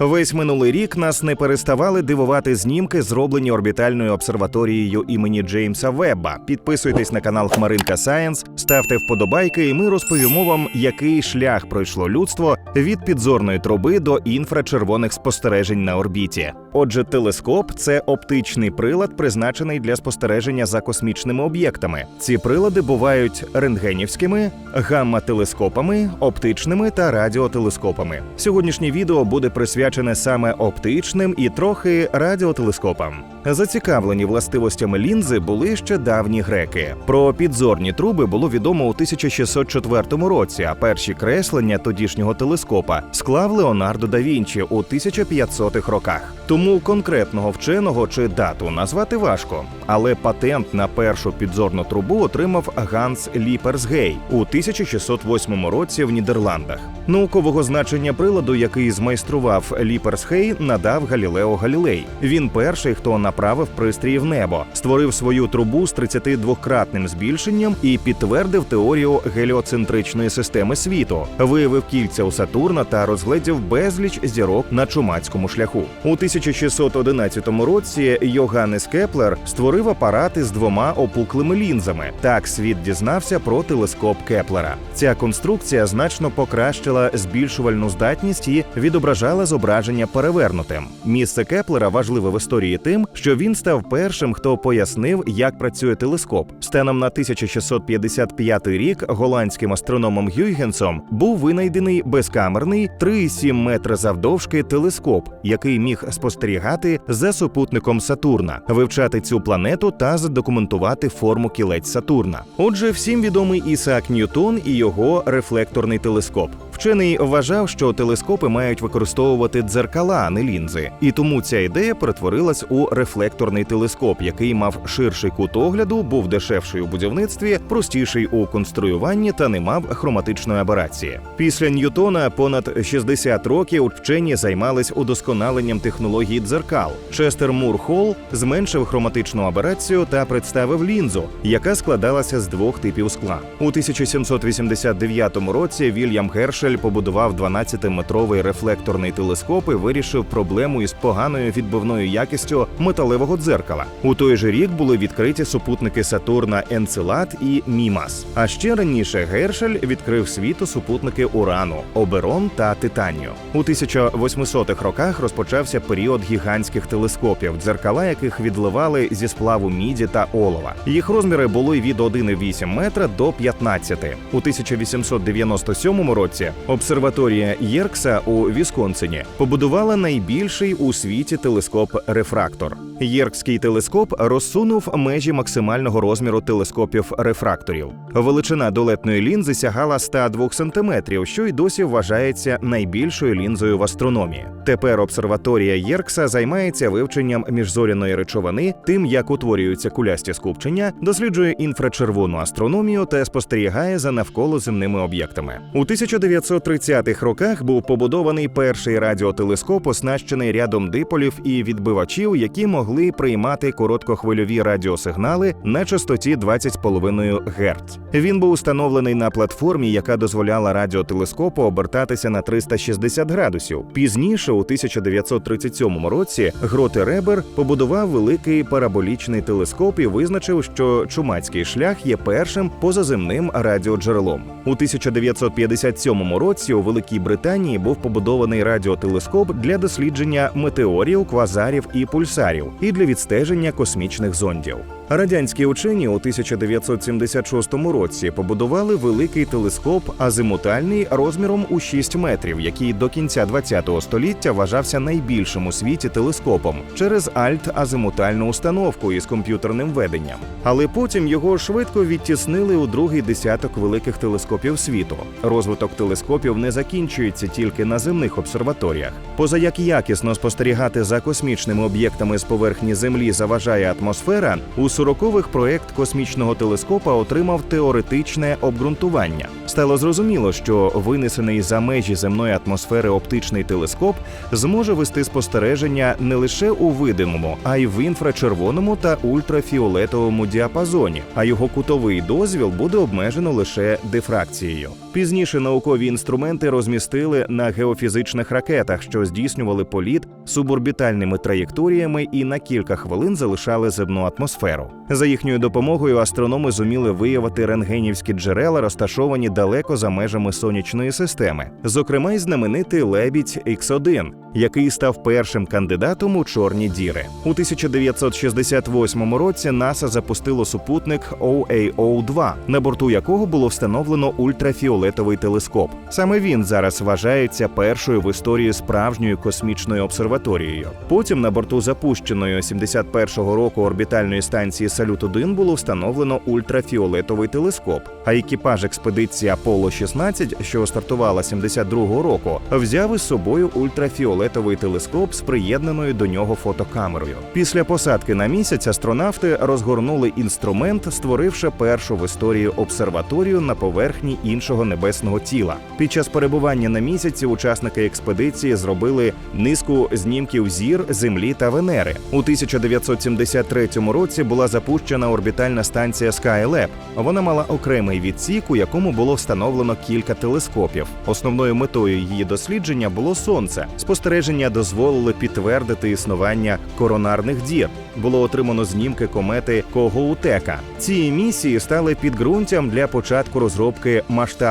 Весь минулий рік нас не переставали дивувати знімки, зроблені орбітальною обсерваторією імені Джеймса Вебба. Підписуйтесь на канал Хмаринка Сайенс, ставте вподобайки, і ми розповімо вам, який шлях пройшло людство від підзорної труби до інфрачервоних спостережень на орбіті. Отже, телескоп це оптичний прилад, призначений для спостереження за космічними об'єктами. Ці прилади бувають рентгенівськими, гамма-телескопами, оптичними та радіотелескопами. Сьогоднішнє відео буде присвячене саме оптичним і трохи радіотелескопам. Зацікавлені властивостями лінзи були ще давні греки. Про підзорні труби було відомо у 1604 році, а перші креслення тодішнього телескопа склав Леонардо да Вінчі у 1500-х роках. Тому конкретного вченого чи дату назвати важко. Але патент на першу підзорну трубу отримав Ганс Ліперсгей у 1608 році в Нідерландах. Наукового значення приладу, який змайстрував Ліперсгей, надав Галілео Галілей. Він перший, хто направив пристрій в небо, створив свою трубу з 32-кратним збільшенням і підтвердив теорію геліоцентричної системи світу, виявив кільця у Сатурна та розгледів безліч зірок на чумацькому шляху. У 1611 році Йоганнес Кеплер створив апарати з двома опуклими лінзами. Так світ дізнався про телескоп Кеплера. Ця конструкція значно покращила збільшувальну здатність і відображала зображення перевернутим. Місце Кеплера важливе в історії тим, що він став першим, хто пояснив, як працює телескоп. Станом на 1655 рік голландським астрономом Гюйгенсом був винайдений безкамерний 3,7 метра завдовжки телескоп, який міг спостерігати за супутником Сатурна, вивчати цю планету та задокументувати форму кілець Сатурна. Отже, всім відомий Ісаак Ньютон і його рефлекторний телескоп. Вчений вважав, що телескопи мають використовувати дзеркала, а не лінзи, і тому ця ідея перетворилась у рефлекторний телескоп, який мав ширший кут огляду, був дешевший у будівництві, простіший у конструюванні та не мав хроматичної аберації. Після Ньютона понад 60 років вчені займались удосконаленням технології дзеркал. Честер Мур Холл зменшив хроматичну аберацію та представив лінзу, яка складалася з двох типів скла. У 1789 році Вільям Гершель побудував 12-метровий рефлекторний телескоп і вирішив проблему із поганою відбивною якістю металевого дзеркала. У той же рік були відкриті супутники Сатурна Енцелад і Мімас. А ще раніше Гершель відкрив світу супутники Урану, Оберон та Титанію. У 1800-х роках розпочався період гігантських телескопів, дзеркала яких відливали зі сплаву міді та олова. Їх розміри були від 1,8 метра до 15. У 1897 році обсерваторія Єркса у Вісконсині побудувала найбільший у світі телескоп-рефрактор. Єркський телескоп розсунув межі максимального розміру телескопів рефракторів. Величина долетної лінзи сягала 102 см, що й досі вважається найбільшою лінзою в астрономії. Тепер обсерваторія Єркса займається вивченням міжзоряної речовини, тим, як утворюються кулясті скупчення, досліджує інфрачервону астрономію та спостерігає за навколоземними об'єктами. У 1930-х роках був побудований перший радіотелескоп, оснащений рядом диполів і відбивачів, які могли приймати короткохвильові радіосигнали на частоті 20,5 Гц. Він був установлений на платформі, яка дозволяла радіотелескопу обертатися на 360 градусів. Пізніше, у 1937 році, Гроте Ребер побудував великий параболічний телескоп і визначив, що чумацький шлях є першим позаземним радіоджерелом. У 1957 році у Великій Британії був побудований радіотелескоп для дослідження метеорів, квазарів і пульсарів, і для відстеження космічних зондів. Радянські учені у 1976 році побудували великий телескоп азимутальний розміром у 6 метрів, який до кінця ХХ століття вважався найбільшим у світі телескопом через альт-азимутальну установку із комп'ютерним веденням. Але потім його швидко відтіснили у другий десяток великих телескопів світу. Розвиток телескопів не закінчується тільки на земних обсерваторіях. Поза як якісно спостерігати за космічними об'єктами з поверхні Землі заважає атмосфера, у 40-х проект космічного телескопа отримав теоретичне обґрунтування. Стало зрозуміло, що винесений за межі земної атмосфери оптичний телескоп зможе вести спостереження не лише у видимому, а й в інфрачервоному та ультрафіолетовому діапазоні, а його кутовий дозвіл буде обмежено лише дифракцією. Пізніше наукові інструменти розмістили на геофізичних ракетах, що здійснювали політ суборбітальними траєкторіями і на кілька хвилин залишали земну атмосферу. За їхньою допомогою астрономи зуміли виявити рентгенівські джерела, розташовані далеко за межами сонячної системи, зокрема й знаменитий лебідь X1, який став першим кандидатом у чорні діри. У 1968 році НАСА запустило супутник OAO-2, на борту якого було встановлено ультрафіолетовий телескоп. Саме він зараз вважається першою в історії справжньою космічною обсерваторією. Потім на борту запущеної 71-го року орбітальної станції Салют 1 було встановлено ультрафіолетовий телескоп. А екіпаж експедиції Аполло 16, що стартувала 72-го року, взяв із собою ультрафіолетовий телескоп з приєднаною до нього фотокамерою. Після посадки на місяць астронавти розгорнули інструмент, створивши першу в історії обсерваторію на поверхні іншого небесного тіла. Під час перебування на місяці учасники експедиції зробили низку знімків зір, Землі та Венери. У 1973 році була запущена орбітальна станція Skylab. Вона мала окремий відсік, у якому було встановлено кілька телескопів. Основною метою її дослідження було сонце. Спостереження дозволили підтвердити існування коронарних дір. Було отримано знімки комети Когоутека. Ці місії стали підґрунтям для початку розробки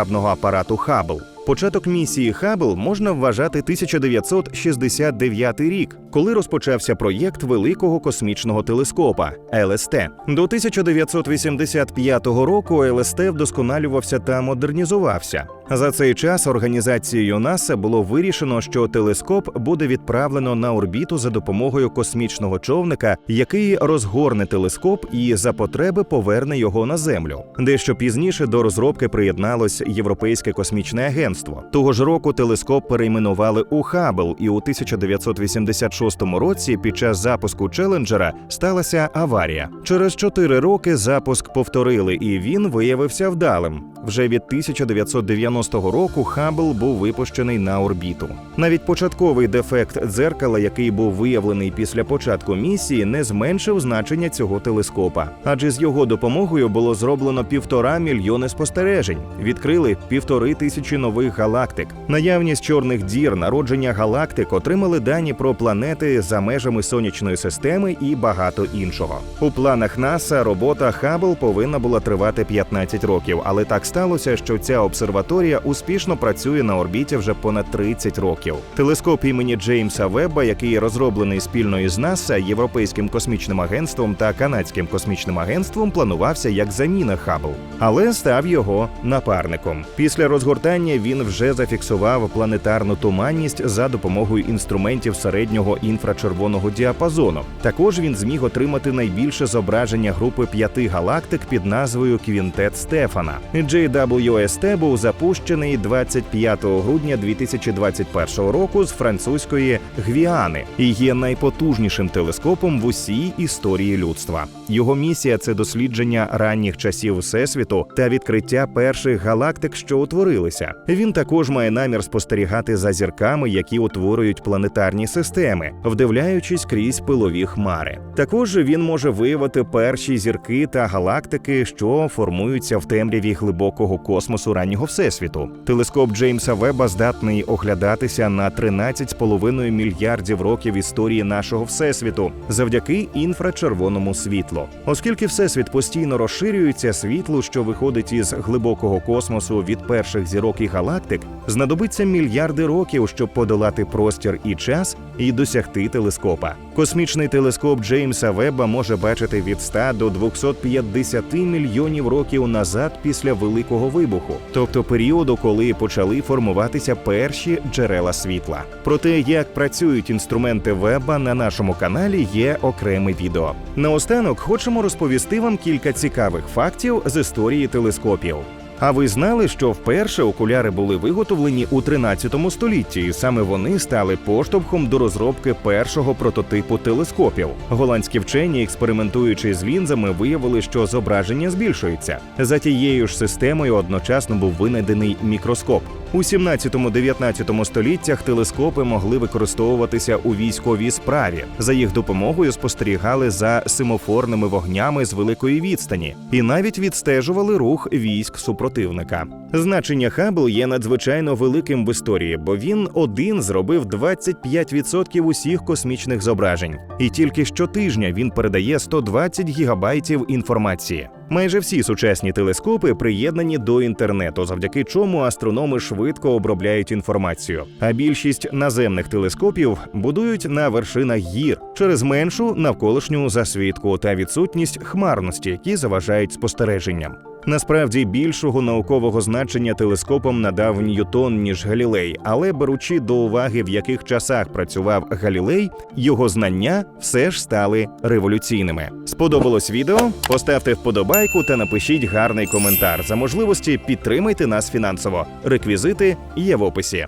масштабного апарату Хаббл. Початок місії Хаббл можна вважати 1969 рік, коли розпочався проєкт великого космічного телескопа ЛСТ. До 1985 року ЛСТ вдосконалювався та модернізувався. За цей час організацією НАСА було вирішено, що телескоп буде відправлено на орбіту за допомогою космічного човника, який розгорне телескоп і за потреби поверне його на землю. Дещо пізніше до розробки приєдналось Європейське космічне агентство. Того ж року телескоп перейменували у Хаббл, і у 1986 році під час запуску Челенджера сталася аварія. Через чотири роки запуск повторили, і він виявився вдалим. Вже від 1990 року Хаббл був випущений на орбіту. Навіть початковий дефект дзеркала, який був виявлений після початку місії, не зменшив значення цього телескопа, адже з його допомогою було зроблено півтора мільйони спостережень, відкрили півтори тисячі нових галактик. Наявність чорних дір, народження галактик отримали дані про планети за межами сонячної системи і багато іншого. У планах НАСА робота Хаббл повинна була тривати 15 років, але так сталося, що ця обсерваторія успішно працює на орбіті вже понад 30 років. Телескоп імені Джеймса Вебба, який розроблений спільно із НАСА, Європейським космічним агентством та Канадським космічним агентством, планувався як заміна Хаббл, але став його напарником. Після розгортання він вже зафіксував планетарну туманність за допомогою інструментів середнього інфрачервоного діапазону. Також він зміг отримати найбільше зображення групи п'яти галактик під назвою Квінтет Стефана. JWST був запущений 25 грудня 2021 року з французької Гвіани і є найпотужнішим телескопом в усій історії людства. Його місія це дослідження ранніх часів всесвіту та відкриття перших галактик, що утворилися. Він також має намір спостерігати за зірками, які утворюють планетарні системи, вдивляючись крізь пилові хмари. Також він може виявити перші зірки та галактики, що формуються в темряві глибокого космосу раннього всесвіту. Телескоп Джеймса Веба здатний оглядатися на 13,5 мільярдів років історії нашого всесвіту завдяки інфрачервоному світлу. Оскільки всесвіт постійно розширюється, світло, що виходить із глибокого космосу від перших зірок і галактик, знадобиться мільярди років, щоб подолати простір і час і досягти телескопа. Космічний телескоп Джеймса Веба може бачити від 100 до 250 мільйонів років назад після великого вибуху, тобто періоду, коли почали формуватися перші джерела світла. Про те, як працюють інструменти Веба на нашому каналі, є окреме відео. Наостанок хочемо розповісти вам кілька цікавих фактів з історії телескопів. А ви знали, що вперше окуляри були виготовлені у 13 столітті, і саме вони стали поштовхом до розробки першого прототипу телескопів. Голландські вчені, експериментуючи з лінзами, виявили, що зображення збільшується. За тією ж системою одночасно був винайдений мікроскоп. У 17-19 століттях телескопи могли використовуватися у військовій справі. За їх допомогою спостерігали за семофорними вогнями з великої відстані і навіть відстежували рух військ супротивника. Значення Хаббл є надзвичайно великим в історії, бо він один зробив 25% усіх космічних зображень, і тільки щотижня він передає 120 гігабайтів інформації. Майже всі сучасні телескопи приєднані до інтернету, завдяки чому астрономи швидко обробляють інформацію. А більшість наземних телескопів будують на вершинах гір через меншу навколишню засвідку та відсутність хмарності, які заважають спостереженням. Насправді більшого наукового значення телескопом надав Ньютон ніж Галілей, але беручи до уваги, в яких часах працював Галілей, його знання все ж стали революційними. Сподобалось відео? Поставте вподобайку та напишіть гарний коментар. За можливості підтримайте нас фінансово. Реквізити є в описі.